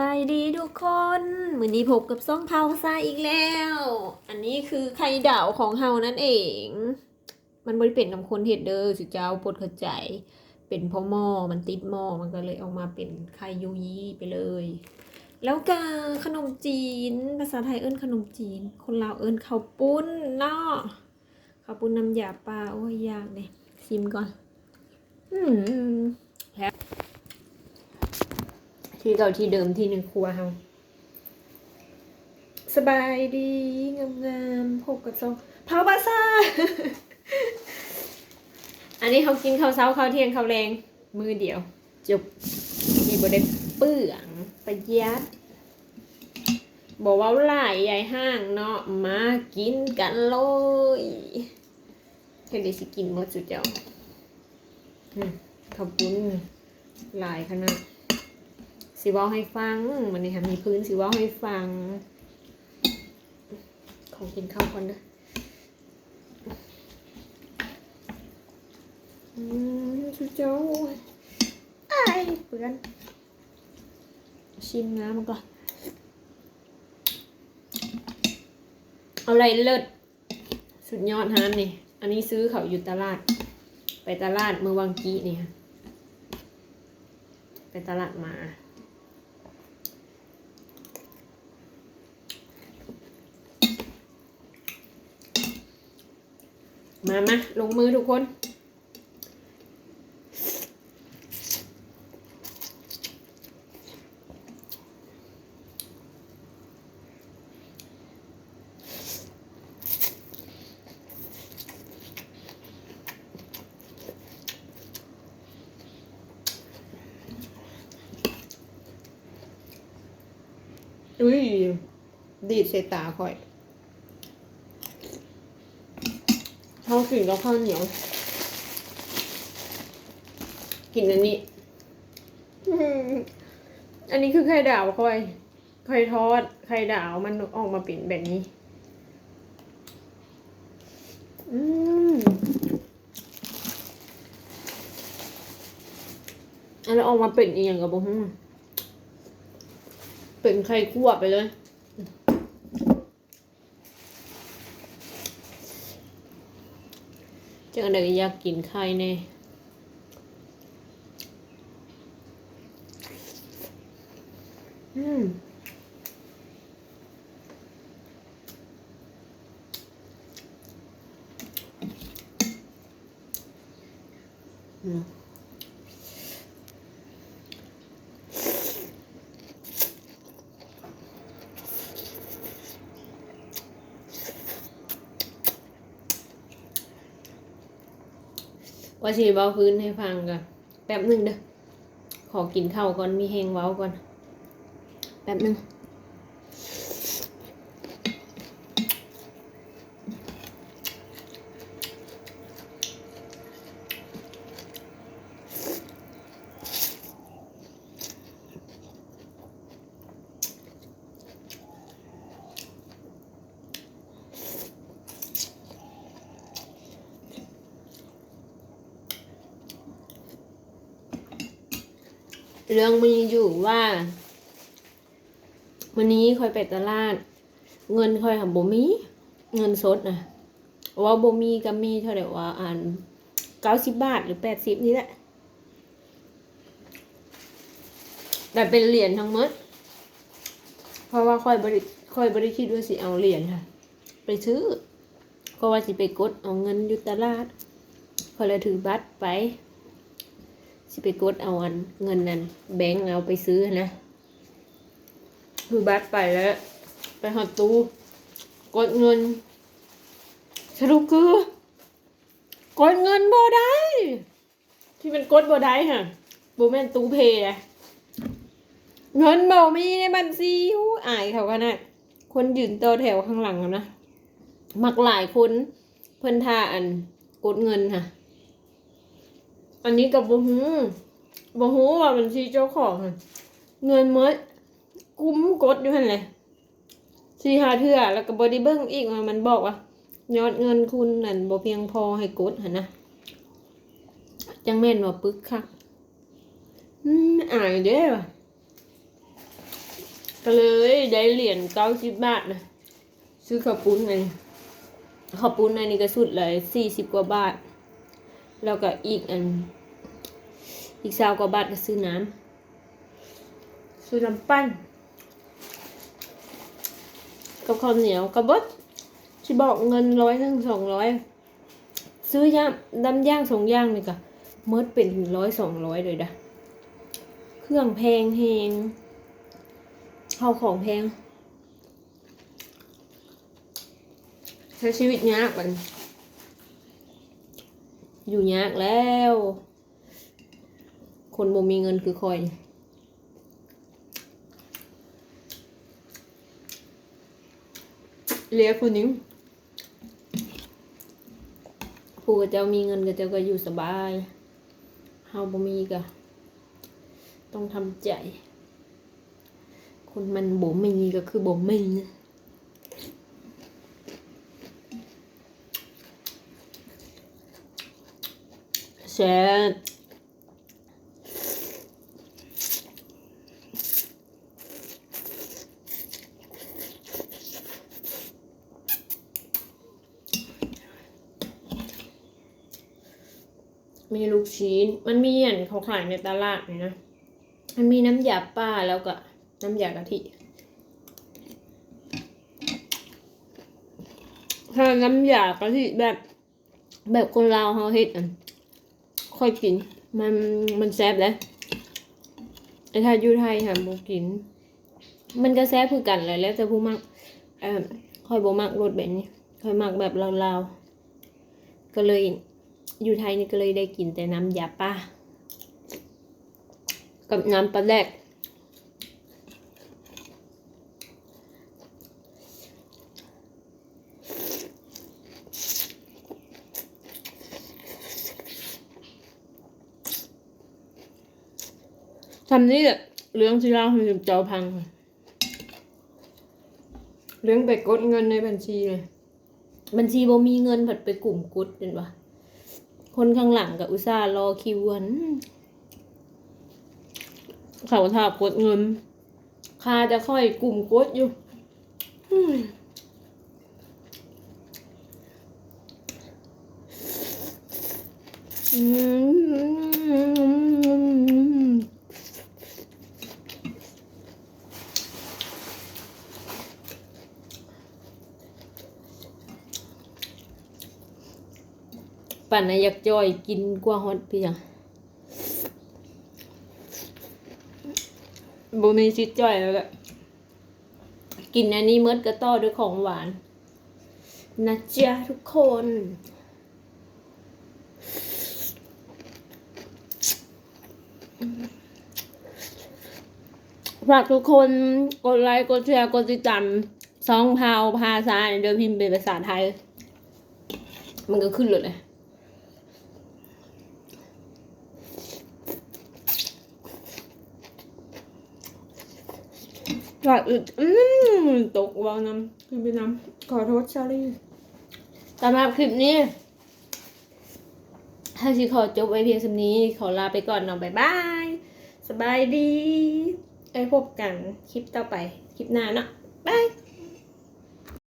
สวัสดีทุกคนมือนี้พบกับซ่องเผาซาอีกแล้ว อันนี้คือไข่ดาวของเฮานั่นเอง มันบริเป็นกับคนเห็ดเด้อสิเจ้าปวดข้าใจเป็นพราะหม้อมันติดหม้อมันก็เลยออกมาเป็นไข่ยูยี่ไปเลย แล้วก็ขนมจีน ภาษาไทยเอิ้นขนมจีน คนลาวเอิ้นข้าวปุ้นเนาะข้าวปุ้นน้ำยาปลาโอ้ยยากเลยชิมก่อน อืม ที่เก่าที่เดิมที่ในครัวเฮาสบายดีงามงามๆพบกับซองเผาบาซ่า อันนี้เขากินข้าวเช้าข้าวเที่ยงข้าวแรง มือเดียว จบมีบได้เปื่องประหยัดบอกว่าหลายใหญ่ห้างเนาะมากินกันเลยเฮ็ดได้สิกินหมดจุเจ้าขอบคุณหลายขนาด สิว่าให้ฟังมันนี่ค่ะมีพื้นสิว่าให้ฟัง ของกินข้าวก่อนนะอืมชุดเจ้าไอ้เพื่อนชิมน้ำมันก่อนเอาอะไรเลิศสุดยอดฮานนี่ อันนี้ซื้อเขาอยู่ตลาด ไปตลาดเมื่อวังกี้นี่ค่ะไปตลาดมา มามาลงมือทุกคน อุ้ย ดีดใส่ตาค่อย เขากินกับข้าวเหนียว กินอันนี้ อันนี้คือไข่ดาวค่อยไข่ทอด ไข่ดาวมันออกมาเป็นแบบนี้ อืมอันนี้ออกมาเป็นอีกอย่างกับบุ้งเป็นไข่คั่วไปเลย จังได็อยากกินไข่แน่อืมอืม ว่าชีเว้าพื้นให้ฟังก่อนแป๊บหนึ่งเด้อขอกินข้าวก่อนมีแหงเว้าก่อนแป๊บหนึ่ง เรื่องมีอยู่ว่าวันนี้คอยไปตลาด เงินคอยหาบ่มี เงินสดนะว่าบ่มีก็มีเท่าไหร่ว่าอ่านเก้าสิบบาทหรือแปดสิบนี่แหละแต่เป็นเหรียญทั้งหมด เพราะว่าค่อยบริค่อยบริคิดว่าสิเอาเหรียญค่ะ ไปซื้อ ก็ว่าสิไปกดเอาเงินอยู่ตลาดพอยเลยถือบัตรไป สิไปกดเอาอันเงินนั้นแบงก์เอาไปซื้อนะคือบัตรไปแล้ว ไปหอดตู้กดเงิน สรุปคือ กดเงินบ่ได้ ที่มันกดบ่ได้ค่ะบ่แม่นตู้เพย์อะเงินบ่มีในบัญชีอู้อายเขากันนะคนยืนต่อแถวข้างหลังนะมักหลายคนเพิ่นท่าอันกดเงินค่ะ อันนี้กับบ่ฮู้บ่ฮู้ว่าบัญชีเจ้าของเงินหมดกุ้มกดอยู่หันแหละสี่หาเทื่อแล้วก็บ่ได้เบิ่งอีกมันบอกว่ายอดเงินคุณนั่นบ่เพียงพอให้กดหันนะจังแม่นว่าปึกคักอืมอายเด้อก็เลยได้เหรียญเก้าสิบบาทนะซื้อข้าวปุ้นไงข้าวปุ้นในนี้ก็สุดเลยสี่สิบกว่าบาท แล้วก็อีกอัน อีกสาวกว่าบาทก็ซื้อน้ำซื้อน้ำปั้น กับข้าวเหนียวกับบดที่บอกเงินร้อยทั้งสองร้อยซื้อย่างดำย่างสองย่างนี่ก็เมิดเป็นถึงร้อยสองร้อยเลยนะเครื่องแพงแหงข้าวของแพงใช้ชีวิตยากมัน อยู่ยากแล้ว คนบ่มีเงินคือคอยเลี้ยคนนี้ผู้กับเจ้ามีเงินกับเจ้าก็อยู่สบายเฮาบ่มีก็ต้องทำใจ คนมันบ่มีก็คือบ่มีแซ่ บมีลูกชิ้น มันมีอันเขาขายในตลาดเลยนะ มันมีน้ำยาป้าแล้วก็น้ำยากะทิถ้าน้ำยากะทิแบบ แบบคนลาวเขาเฮ็ดอัน ค่อยกิน มันมันแซ่บแลยไอ้ถ้าอยู่ไทยค่ะบ่กิน มันก็แซ่บคือกันเลยแล้วแต่ผู้มักเอ่อค่อยบ่มักรสแบบนี้ ค่อยมักแบบลาวๆก็เลยอยู่ไทยนี่ก็เลยได้กินแต่น้ำยาป้ากับน้ำปลาแดก ทำนี่แหละเรื่องที่เราให้เจ้าพัง เรื่องไปกดเงินในบัญชีเลยบัญชีบ่มีเงินผัดไปกลุ่มกดเห็นปะคนข้างหลังกับอุตส่าห์รอคิวกันเขาถากดเงินคาจะค่อยกลุ่มกดอยู่อืมอืม ปั่นนะอยากจอยกินกว่าฮอตพี่จังบ่มีชิดจ่อยแล้วแหละกินอันนี้เมิดก็ต่อด้วยของหวาน นะจ๊ะทุกคนฝากทุกคนกดไลค์กดแชร์กดติดตามซองพาวภาษาเดี๋ยวพิมพ์เป็นภาษาไทย มันก็ขึ้นเลย เลยหลอดอึดอืมตกวางน้ำคือไปน้ำขอโทษชารี่สำหรับคลิปนี้ถ้าชิขอจบไว้เพียงสำนี้ ขอลาไปก่อนเนาะบายบาย สบายดีไอ้พบกันคลิปต่อไป คลิปหน้าเนาะบาย